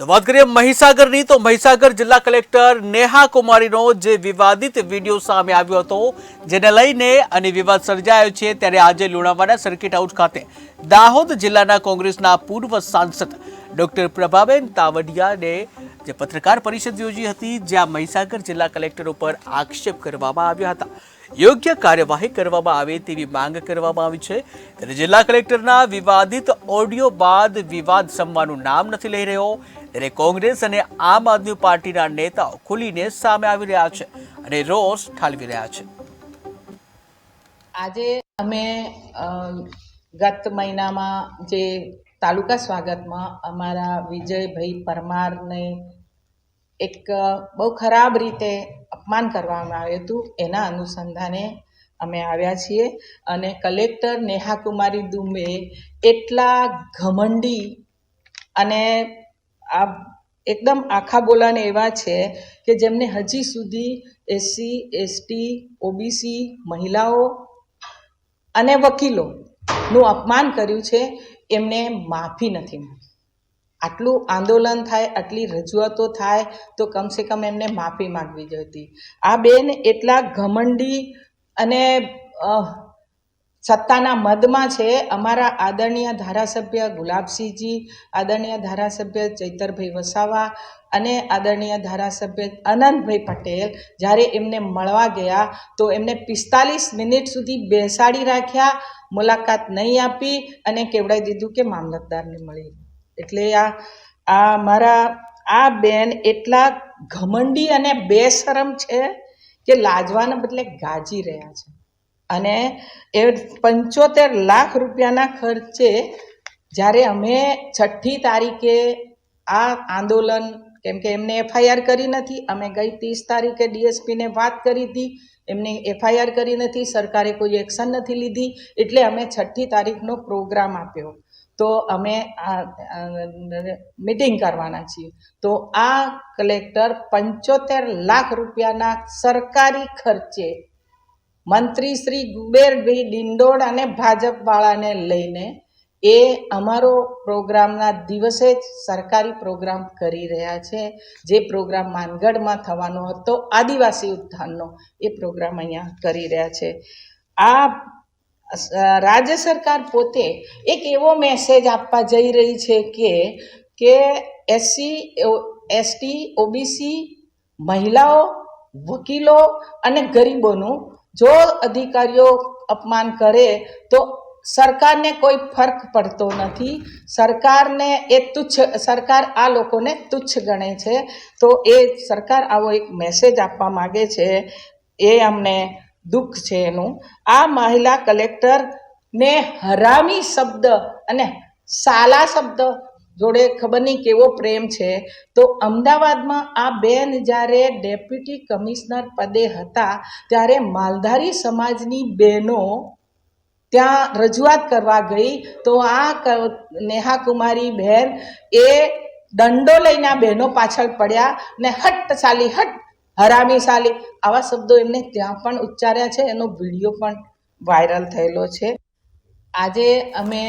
તો વાત કરીએ મહીસાગરની, તો મહીસાગર જિલ્લા કલેક્ટર નેહા કુમારીનો જે વિવાદિત વીડિયો સામે આવ્યો હતો, જેને લઈને અને વિવાદ સર્જાયો છે ત્યારે આજે લુણાવાડા સર્કિટ હાઉસ ખાતે દાહોદ જિલ્લાના કોંગ્રેસના પૂર્વ સાંસદ ડોક્ટર પ્રભાબેન તાવડિયાને જે પત્રકાર પરિષદ યોજી હતી, જ્યાં મહીસાગર જિલ્લા કલેક્ટર ઉપર આક્ષેપ કરવામાં આવ્યા હતા. યોગ્ય કાર્યવાહી કરવામાં આવે તેવી માંગ કરવામાં આવી છે. ત્યારે જિલ્લા કલેક્ટરના વિવાદિત ઓડિયો બાદ વિવાદ સમવાનું નામ નથી લઈ રહ્યો. ત્યારે કોંગ્રેસ અને આમ આદમી પાર્ટીના નેતાઓ ખુલીને સામે આવી રહ્યા છે અને રોષ ઠાલવી રહ્યા છે. આજે અમે ગત મહિનામાં જે તાલુકા સ્વાગતમાં અમારા વિજયભાઈ પરમારને એક બહુ ખરાબ રીતે અપમાન કરવામાં આવ્યું હતું. એના અનુસંધાને અમે આવ્યા છીએ અને કલેક્ટર નેહા કુમારી દુબે એટલા ઘમંડી અને આ એકદમ આખા બોલાને એવા છે કે જેમને હજી સુધી એસસી, એસટી, ઓબીસી મહિલાઓ અને વકીલોનું અપમાન કર્યું છે. એમને માફી નથી માંગી આટલું આંદોલન થાય, આટલી રજૂઆતો થાય, તો કમસે કમ એમને માફી માંગવી જોઈતી. આ બેન એટલા ઘમંડી અને સત્તાના મદમાં છે. અમારા આદરણીય ધારાસભ્ય ગુલાબસિંહજી, આદરણીય ધારાસભ્ય ચૈતરભાઈ વસાવા અને આદરણીય ધારાસભ્ય અનંતભાઈ પટેલ, જ્યારે એમને મળવા ગયા, તો એમને પિસ્તાલીસ મિનિટ સુધી બેસાડી રાખ્યા, મુલાકાત નહીં આપી અને કેવડાવી દીધું કે મામલતદારને મળી એટલે આ આ મારા, આ બેન એટલા ઘમંડી અને બેશરમ છે કે લાજવાના બદલે ગાજી રહ્યા છે. અને એ પંચોતેર લાખ રૂપિયાના ખર્ચે જ્યારે અમે છઠ્ઠી તારીખે આ આંદોલન, કેમ કે એમને એફઆઈઆર કરી નથી, અમે ગઈ ત્રીસ તારીખે ડીએસપીને વાત કરી હતી, એમને એફઆઈઆર કરી નથી, સરકારે કોઈ એક્શન નથી લીધી, એટલે અમે છઠ્ઠી તારીખનો પ્રોગ્રામ આપ્યો. તો અમે આ મિટિંગ કરવાના છીએ. તો આ કલેક્ટર પંચોતેર લાખ રૂપિયાના સરકારી ખર્ચે મંત્રી શ્રી કુબેરભાઈ ડિંડોળ અને ભાજપવાળાને લઈને એ અમારો પ્રોગ્રામના દિવસે જ સરકારી પ્રોગ્રામ કરી રહ્યા છે. જે પ્રોગ્રામ માનગઢમાં થવાનો હતો, આદિવાસી ઉત્થાનનો, એ પ્રોગ્રામ અહીંયા કરી રહ્યા છે. આ રાજ્ય સરકાર પોતે એક એવો મેસેજ આપવા જઈ રહી છે કે કે એસસી એસટી ઓબીસી મહિલાઓ, વકીલો અને ગરીબોનું જો અધિકારીઓ અપમાન કરે તો સરકારને કોઈ ફરક પડતો નથી. સરકારને એ તુચ્છ, સરકાર આ લોકોને તુચ્છ ગણે છે. તો એ સરકાર આવો એક મેસેજ આપવા માગે છે. એ અમને દુઃખ છે એનું. આ મહિલા કલેક્ટરને હરામી શબ્દ અને સાલા શબ્દ જોડે ખબર નહીં કેવો પ્રેમ છે. તો અમદાવાદમાં આ બેન જ્યારે ડેપ્યુટી કમિશનર પદે હતા, ત્યારે માલધારી સમાજની બહેનો ત્યાં રજૂઆત કરવા ગઈ. તો આ નેહા કુમારી બહેન એ દંડો લઈને આ બહેનો પાછળ પડ્યા ને હટ સાલી હટ હરામી સાલી આવા શબ્દો એમને ત્યાં પણ ઉચ્ચાર્યા છે. એનો વીડિયો પણ વાયરલ થયેલો છે. આજે અમે